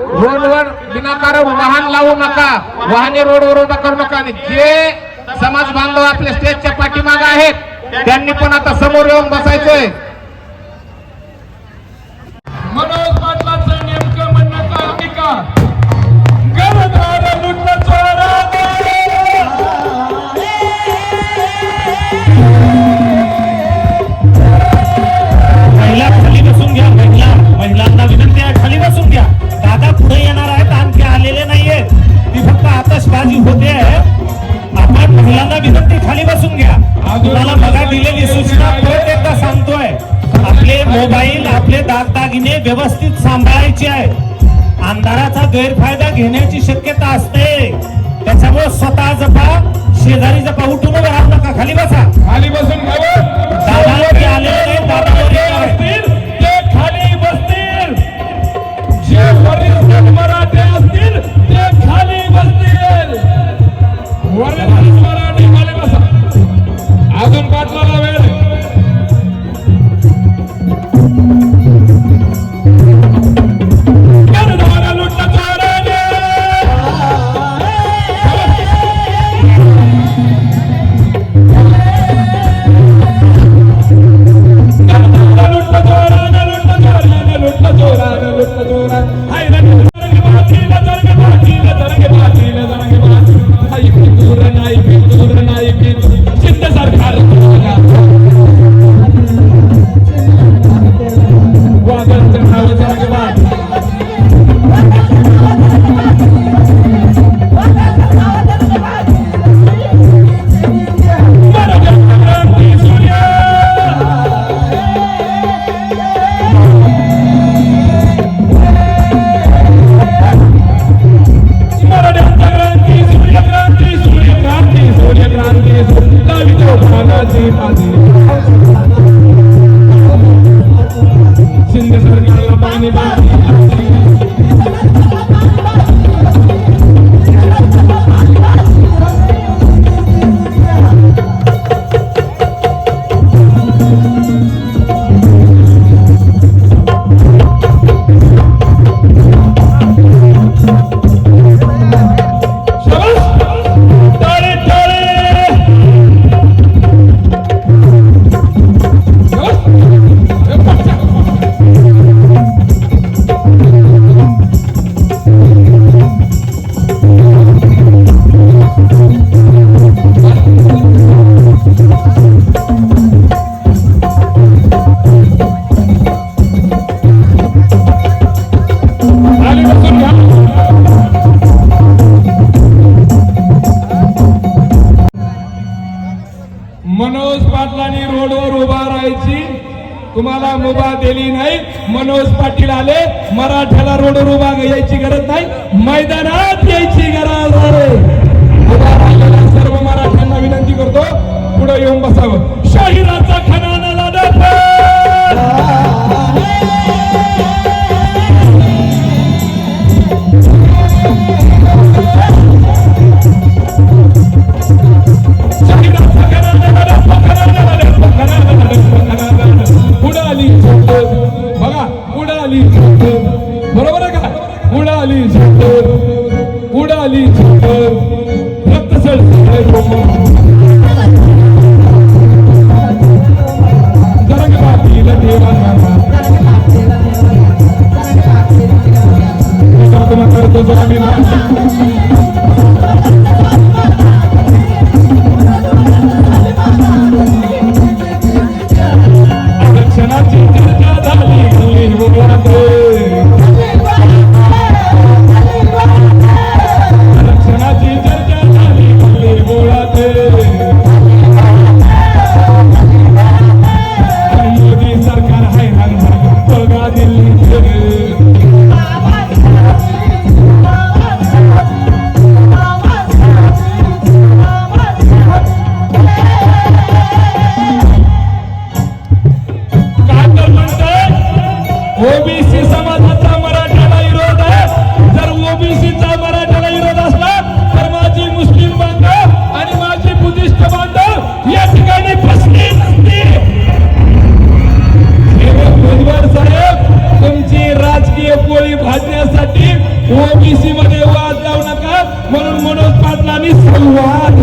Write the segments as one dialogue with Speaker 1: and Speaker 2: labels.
Speaker 1: रोडवर विनाकारण वाहन लावू नका. वाहने रोडवर उभा करू नका. आणि जे समाज बांधव आपल्या स्टेजच्या पाठीमागे आहेत त्यांनी पण आता समोर येऊन बसायचंय.
Speaker 2: विनंती खाली बसून घ्या. तुम्हाला बघा दिलेली सूचना परत एकदा सांगतोय. आपले मोबाईल आपले दागदागिने व्यवस्थित सांभाळायचे आहे. अंधाराचा गैरफायदा घेण्याची शक्यता असते. त्याच्यामुळे स्वतः जपा शेजारी जपा उठून राहू नका खाली बसा.
Speaker 3: खाली बसून
Speaker 2: नाही आहे.
Speaker 3: असतील ते खाली बसतील जे वरिष्ठ मराठे असतील ते खाली बसतील. আপনারা भागाची माझी शिंदे सरकारला पाणी पाणी तुम्हाला मुभा दिली नाही. मनोज पाटील आले. मराठ्याला रोडवर उभा यायची गरज नाही. मैदानात यायची गरज आहे. उभा राहिलेल्या सर्व मराठ्यांना विनंती करतो. पुढे येऊन बसावं. शाहीर प्रार्थना करतो घालण्यासाठी ओबीसी मध्ये वाद लावू नका. म्हणून मनोज पाटलांनी संवाद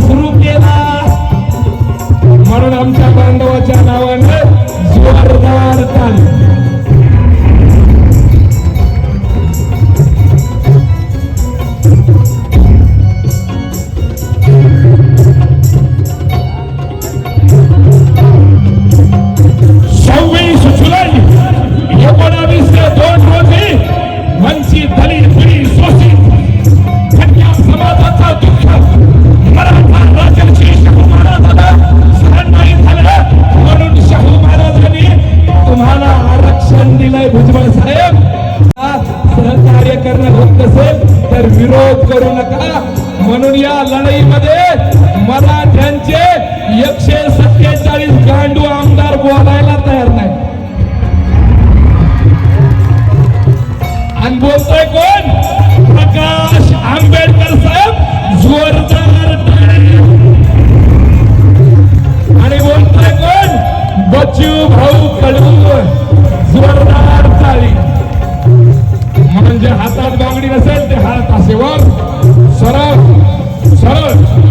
Speaker 3: करू नका. म्हणून या लढाईमध्ये मराठ्यांचे एकशे सत्तेचाळीस गांडू आमदार बोलायला तयार नाही आणि बोलतोय कोण? प्रकाश आंबेडकर साहेब जोरदार आणि बोलतोय कोण? बच्चू भाऊ कडू आशेवर सरळ सरळ.